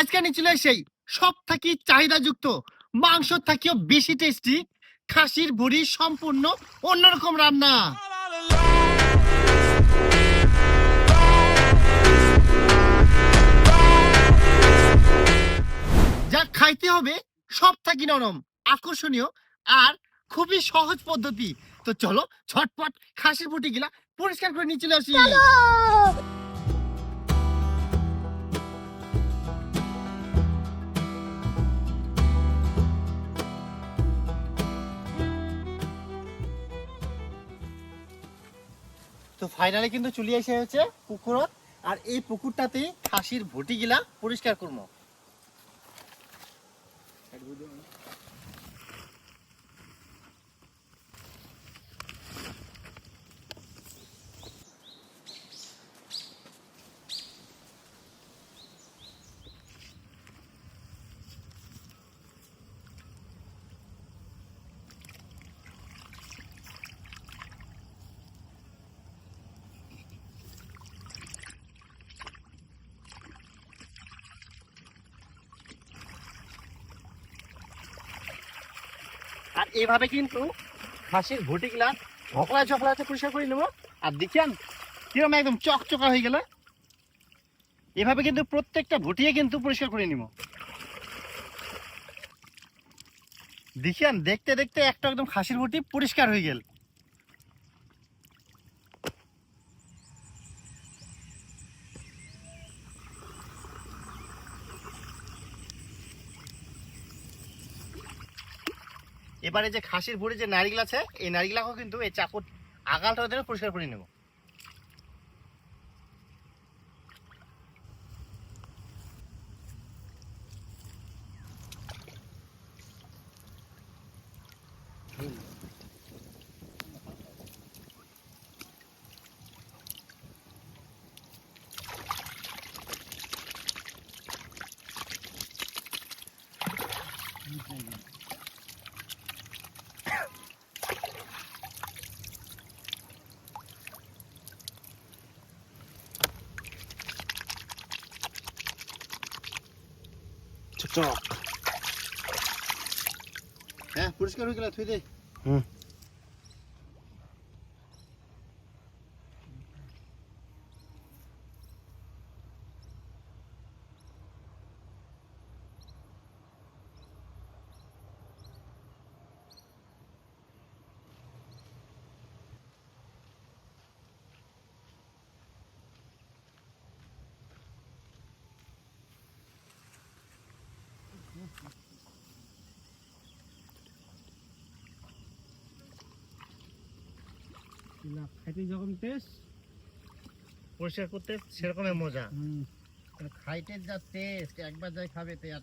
আজকে নিচ্ছিল সেই সব থাকি চাহিদাযুক্ত, মাংস থাকিও বেশি টেস্টি খাসির ভুড়ি সম্পূর্ণ অন্যরকম রান্না। যা খাইতে হবে সব থাকি নরম, আকর্ষণীয় আর খুবই সহজ পদ্ধতি। তো চলো ছটপট খাসির ভুটি গিলা পরিষ্কার করে নিয়ে চলে আসি। তো ফাইনালি কিন্তু চলে এসে হয়েছে পুকুরত। আর এই পুকুরটাতেই খাসির ভুটি গিলা পরিষ্কার করব আর এইভাবে কিন্তু খাসির ভুটি গুলা ঝকলা ঝকলাতে পরিষ্কার করে নেব। আর দেখিয়ান, কিরম একদম চকচকা হয়ে গেল। এভাবে কিন্তু প্রত্যেকটা ভুটিয়ে কিন্তু পরিষ্কার করে নিব। দেখিয়ান, দেখতে দেখতে একটা একদম খাসির ভুটি পরিষ্কার হয়ে গেল। এবারে যে খাসির ভুড়ি যে নারিকেল আছে, এই নারিকেলাকেও কিন্তু এই চাকুর আগালটা ওদের পরিষ্কার করে নেব। চক হ্যাঁ পরিষ্কার হয়ে গেল থুই দে হুম। খাইতে যখন টেস্ট পরিষ্কার করতে সেরকমের মজা। খাইতে যা টেস্ট একবার যাই খাবে তে আর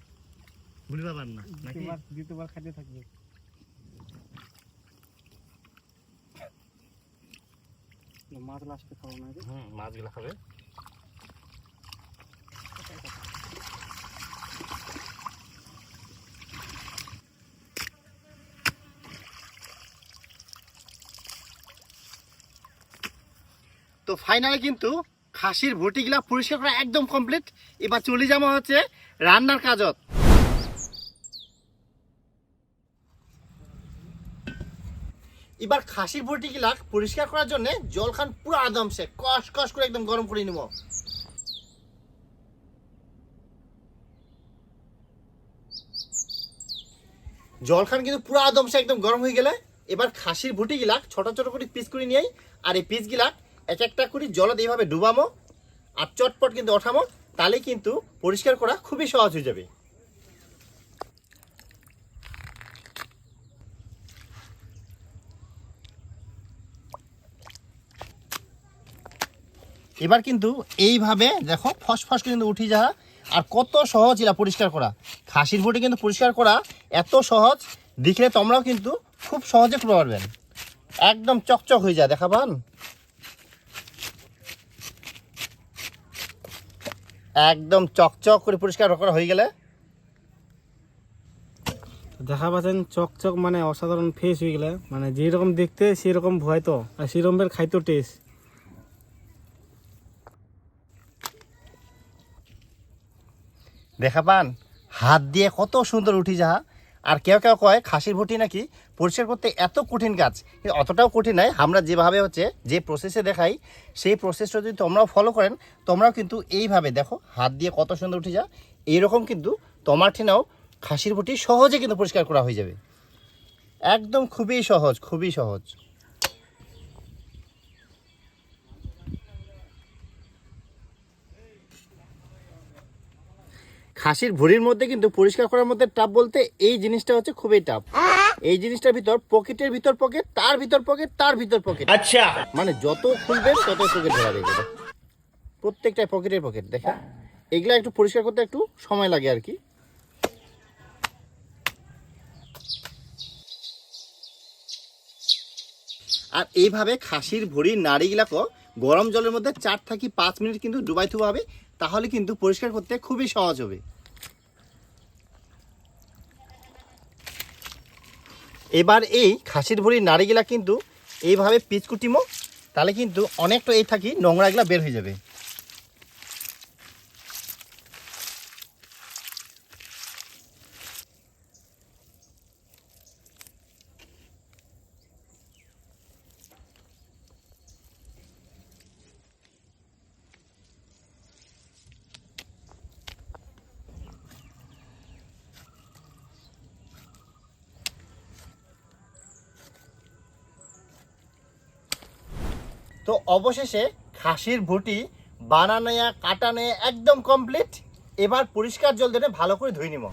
ভুলি পাবার না নাকি? দ্বিতীয়বার খাইতে থাকবে। মাছ লাস্টে খাব না মাছগুলো খাবে। তো ফাইনালি কিন্তু খাসির ভুটিগুলা পরিষ্কার করা একদম কমপ্লিট এবার চলে যাওয়া হচ্ছে রান্নার কাজত। এবার খাসির ভুটিগুলা পরিষ্কার করার জন্য জল খান পুরো আদমসে কষ কষ করে একদম গরম করে নিব। জল খান কিন্তু পুরো আদমসে একদম গরম হয়ে গেলে এবার খাসির ভুটি গিলা ছোট ছোট করে পিস করে নিয়ে আর এই পিস গিলা এক একটা করে জলত এইভাবে ডুবামো আর চটপট কিন্তু ওঠামো তাহলে কিন্তু পরিষ্কার করা খুবই সহজ হয়ে যাবে। এবার কিন্তু এইভাবে দেখো ফস ফস কিন্তু উঠি যাওয়া আর কত সহজ এরা পরিষ্কার করা। খাসির ভুটি কিন্তু পরিষ্কার করা এত সহজ, দেখলে তোমরাও কিন্তু খুব সহজে করতে পারবেন। একদম চকচক হয়ে যায়, দেখা পান? একদম চকচক করে পরিষ্কার করা হয়ে গেলে। দেখা পাচ্ছেন চকচক মানে অসাধারণ ফ্রেশ হয়ে গেলে। মানে যেরকম দেখতে সেরকম ভয় তো আর সেরকমের খাইতো টেস্ট দেখা পান? হাত দিয়ে কত সুন্দর উঠি যাহা। আর কেউ কেউ কয় খাসির ভুটি নাকি পরিষ্কার করতে এত কঠিন কাজ, কিন্তু অতটাও কঠিন নয়। আমরা যেভাবে হচ্ছে, যে প্রসেসে দেখাই, সেই প্রসেসটা যদি তোমরাও ফলো করেন, তোমরাও কিন্তু এইভাবে দেখো, হাত দিয়ে কত সুন্দর উঠে যা এইরকম কিন্তু তোমার ঠিনাও খাসির ভুটি সহজে কিন্তু পরিষ্কার করা হয়ে যাবে। একদম খুবই সহজ খুবই সহজ। খাসির ভুঁড়ির মধ্যে কিন্তু পরিষ্কার করার মধ্যে টাপ বলতে এই জিনিসটা হচ্ছে খুবই টাপ এই জিনিসটার ভিতর পকেটের ভিতর পকেট তার ভিতর পকেট তার ভিতর পকেট আচ্ছা। মানে যত খুলবেন তত পকেট ধরা দেখবে প্রত্যেকটা পকেটের পকেট দেখা। এগুলা একটু পরিষ্কার করতে একটু সময় লাগে আর কি। আর এইভাবে খাসির ভরির নাড়িগুলাকে গরম জলের মধ্যে চার থাকি পাঁচ মিনিট কিন্তু ডুবাইতে হবে তাহলে কিন্তু পরিষ্কার করতে খুবই সহজ হবে। এবার এই খাসির ভুঁড়ির নাড়িগুলা কিন্তু এইভাবে পিচকুটিমো, তাহলে কিন্তু অনেকটা এই থাকি নোংরাগুলা বের হয়ে যাবে। তো অবশেষে খাসির ভুটি বানানো কাটা একদম কমপ্লিট এবার পরিষ্কার জল দিয়ে ভালো করে ধুই নিব।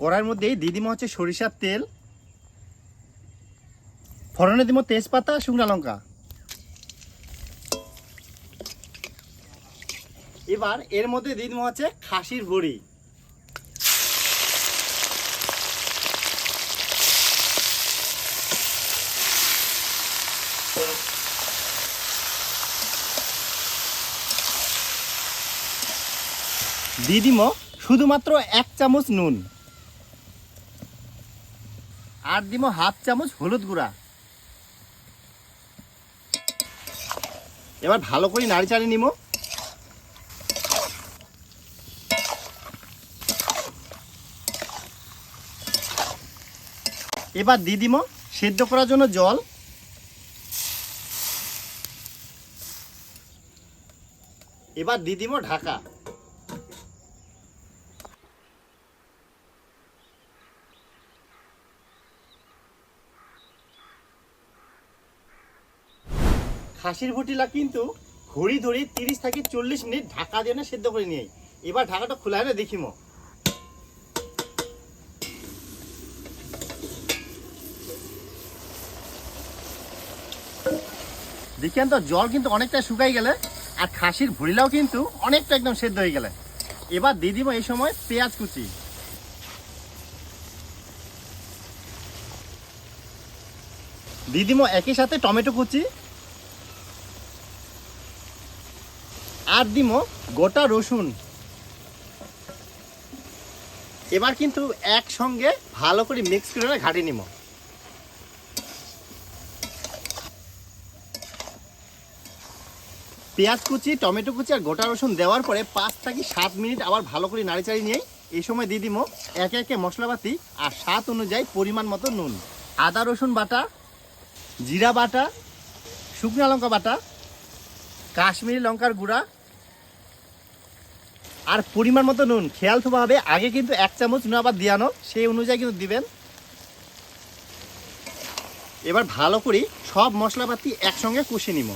কড়াইয়ের মধ্যে দিদিমা হচ্ছে সরিষার তেল, ফোড়নে দিব তেজপাতা, শুকনো লঙ্কা। এবার এর মধ্যে দিদিমা হচ্ছে খাসির ভুড়ি দিদিমো শুধুমাত্র এক চামচ নুন। আর দিব হাফ চামচ হলুদ গুঁড়া। এবার ভালো করে নাড়ি চাড়ি নিব এবার দিয়ে দিব সেদ্ধ করার জন্য জল। এবার দিয়ে দিব ঢাকা। খাসির ভুটিলা কিন্তু ঘড়ি ধরে তিরিশ থেকে চল্লিশ মিনিট ঢাকা দিয়ে না সেদ্ধ করে নিয়ে এবার ঢাকাটা খোলা না দেখিম দেখেন তো, জল কিন্তু অনেকটা শুকাই গেলে, আর খাসির ভুড়িলাও কিন্তু অনেকটা একদম সেদ্ধ হয়ে গেলে। এবার দিয়ে দিব এই সময় পেঁয়াজ কুচি। দিয়ে দিব একই সাথে টমেটো কুচি। আর দিমো গোটা রসুন। এবার কিন্তু একসঙ্গে ভালো করে মিক্স করে ঘাটি নিব পেঁয়াজ কুচি, টমেটো কুচি আর গোটা রসুন দেওয়ার পরে পাঁচ থেকে সাত মিনিট আবার ভালো করে নাড়িচাড়ি নিয়ে এই সময় দিয়ে দিব একে একে মশলাপাতি আর স্বাদ অনুযায়ী পরিমাণ মতো নুন। আদা, রসুন বাটা, জিরা বাটা, শুকনো লঙ্কা বাটা, কাশ্মীরি লঙ্কার গুঁড়া আর পরিমাণ মতো নুন। খেয়াল থবা হবে আগে কিন্তু এক চামচ নুন আবার দিয়ানো সেই অনুযায়ী কিন্তু দিবেন। এবার ভালো করে সব মশলাপাতি একসঙ্গে কষে নিব।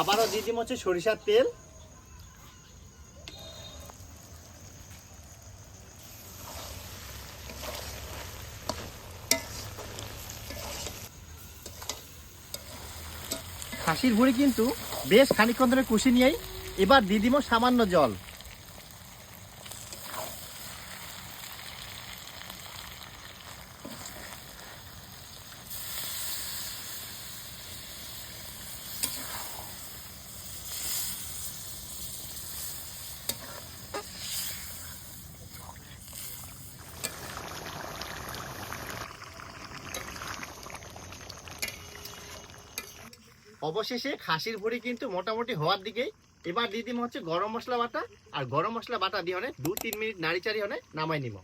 আবারও দিয়ে দিম হচ্ছে সরিষার তেল। খাসির ভুঁড়ি কিন্তু বেশ খানিক্ষণ ধরে কুশি নিয়েই এবার দিয়ে দিব সামান্য জল। অবশেষে খাসির ভুড়ি কিন্তু মোটামুটি হওয়ার দিকেই। এবার দিয়ে দিব হচ্ছে গরম মশলা বাটা, আর গরম মশলা বাটা দিয়ে হলে দু তিন মিনিট নাড়ি চাড়ি হলে নামাই নিব।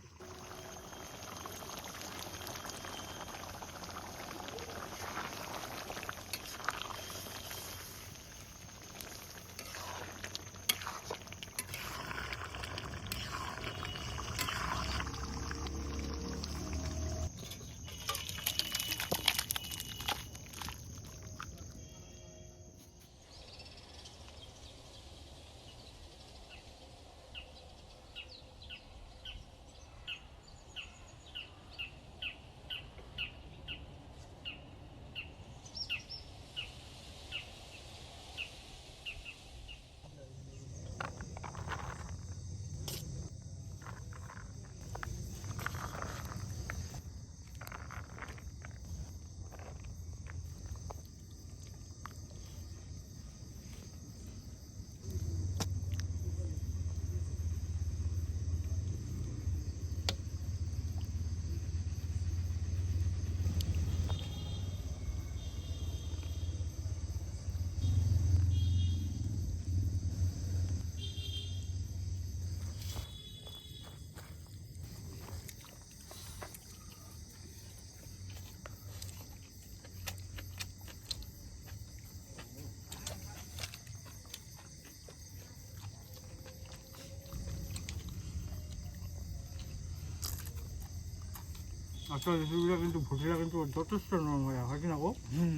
রেসিপিটা কিন্তু ভুটিটা কিন্তু যথেষ্ট নরম হয়ে হয় কি না গো? হুম।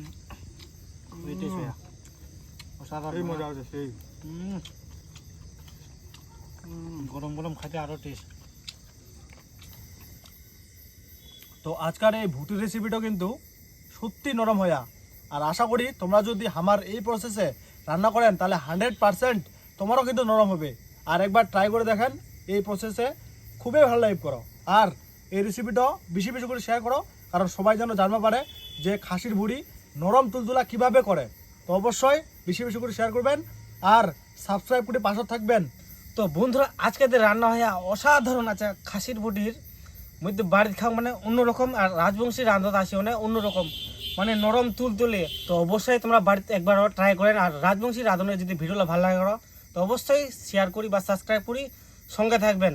ওইটাই সোয়া। এই অসাধারণ মজা আছে সেই। হুম। গরম গরম খাইতে টেস্ট তো আজকের এই ভুটি রেসিপিটা কিন্তু সত্যি নরম হয়া আর আশা করি তোমরা যদি আমার এই প্রসেসে রান্না করেন তাহলে হান্ড্রেড পারসেন্ট তোমারও কিন্তু নরম হবে। আর একবার ট্রাই করে দেখেন এই প্রসেসে খুবই ভালো লাইভ করো। আর এই রেসিপিটাও বেশি বেশি করে শেয়ার করো, কারণ সবাই যেন জানতে পারে যে খাসির ভুড়ি নরম তুলতুলা কীভাবে করে। তো অবশ্যই বেশি বেশি করে শেয়ার করবেন আর সাবস্ক্রাইব করে পাশে থাকবেন। তো বন্ধুরা, আজকে যে রান্না হয়, অসাধারণ আছে খাসির বুটির মধ্যে বাড়ির খাওয়া মানে অন্যরকম আর রাজবংশী রান্না আছে মানে অন্যরকম মানে নরম তুল তুলে তো অবশ্যই তোমরা বাড়িতে একবার ট্রাই করেন আর রাজবংশী রাঁধুনের যদি ভিডিওটা ভালো লাগে তো অবশ্যই শেয়ার করি বা সাবস্ক্রাইব করি, সঙ্গে থাকবেন।